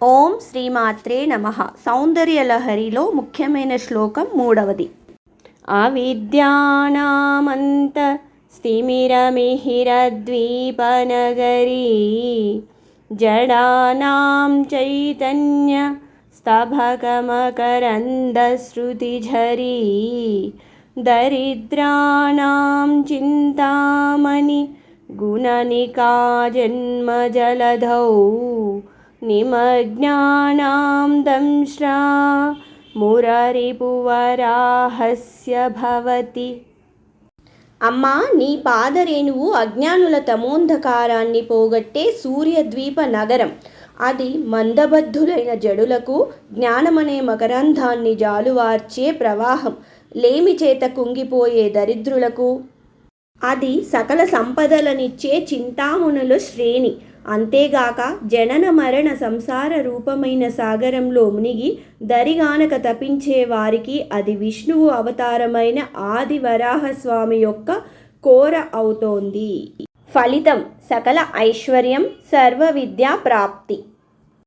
ఓం శ్రీమాత్రే నమ సౌందర్యలహరిలో ముఖ్యమైన శ్లోకం మూడవది అవిద్యానామంత స్థిమిరమిహిరద్వీపనగరీ జడానాం చైతన్య స్తభకమకరందశ్రుతిఝరీ దరిద్రాణాం చింతామణి గుణనికా జన్మజలధౌ నిమజ్ఞానాం దంశ్రా మురరిపువరాహస్య భవతి అమ్మా నీ పాదరేణువు అజ్ఞానుల తమోంధకారాన్ని పోగొట్టే సూర్యద్వీప నగరం. అది మందబద్ధులైన జడులకు జ్ఞానమనే మకరంధాన్ని జాలువార్చే ప్రవాహం. లేమి చేత కుంగిపోయే దరిద్రులకు. అది సకల సంపదలనిచ్చే చింతామునుల శ్రేణి. అంతేగాక జనన మరణ సంసార రూపమైన సాగరంలో మునిగి దరిగానక తపించే వారికి అది విష్ణువు అవతారమైన ఆది వరాహస్వామి యొక్క కోర అవుతోంది. ఫలితం సకల ఐశ్వర్యం సర్వ విద్యా ప్రాప్తి.